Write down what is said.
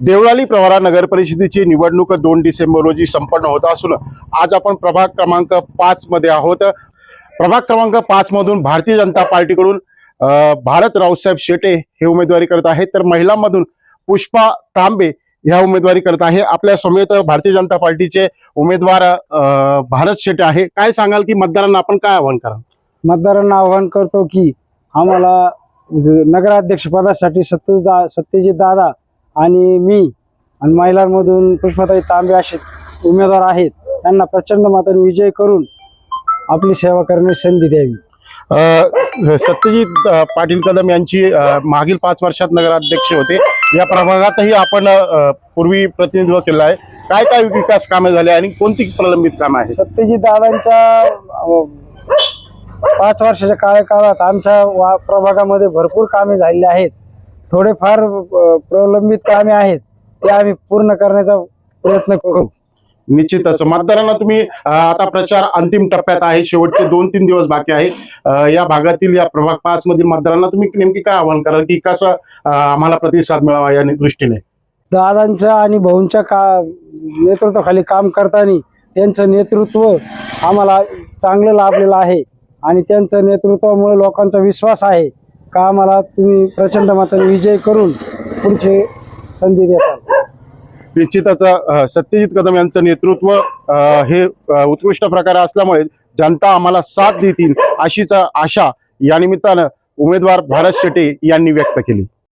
देवळाली प्रवारा नगर परिषदेची निवडणूक दोन डिसेंबर रोजी संपन्न होत असून आज आपण प्रभाग क्रमांक पाच मध्ये आहोत. प्रभाग क्रमांक पाच मधून भारतीय जनता पार्टीकडून भारत रावसाहेब शेटे हे उमेदवारी करत आहेत. तर महिलांमधून पुष्पा तांबे ह्या उमेदवारी करत आहे. आपल्या समेत भारतीय जनता पार्टीचे उमेदवार भारत शेटे आहे. काय सांगाल की मतदारांना आपण काय आव्हान कराल? मतदारांना आवाहन करतो की आम्हाला ज- नगराध्यक्ष पदासाठी सत्य दादा आणि मी आणि महिलांमधून पुष्पाताई तांबे असे उमेदवार आहेत त्यांना प्रचंड मताने विजय करून आपली सेवा करण्याची संधी द्यावी. अ, सत्यजित पाटील कदम यांची मागील पाच वर्षात नगराध्यक्ष होते. या प्रभागातही आपण पूर्वी प्रतिनिधित्व केलं आहे. काय काय विकास कामे झाले आणि कोणती प्रलंबित कामं आहेत? सत्यजित दादांच्या पाच वर्षाच्या कार्यकाळात आमच्या वा प्रभागामध्ये भरपूर कामे झालेली आहेत. थोडेफार प्रलंबित कामे आहेत ते आम्ही पूर्ण करण्याचा प्रयत्न करू. निश्चितच मतदारांना तुम्ही आता प्रचार अंतिम टप्प्यात आहे. शेवटचे दोन तीन दिवस बाकी आहे. या भागातील या प्रभाग पाच मधील मतदारांना तुम्ही नेमकी काय आव्हान कराल की कसं आम्हाला प्रतिसाद मिळावा या दृष्टीने? दादांच्या आणि भाऊंच्या का नेतृत्वाखाली काम करताना त्यांचं नेतृत्व आम्हाला चांगलं लाभलेलं आहे. आणि त्यांचं नेतृत्वामुळे लोकांचा विश्वास आहे. का मला तुम्ही प्रचंड माताने विजय करून पुढचे संधी देतात निश्चितच सत्यजित कदम यांचं नेतृत्व हे उत्कृष्ट प्रकारे असल्यामुळे जनता आम्हाला साथ देतील अशीच आशा या निमित्तानं उमेदवार भारत शेटे यांनी व्यक्त केली.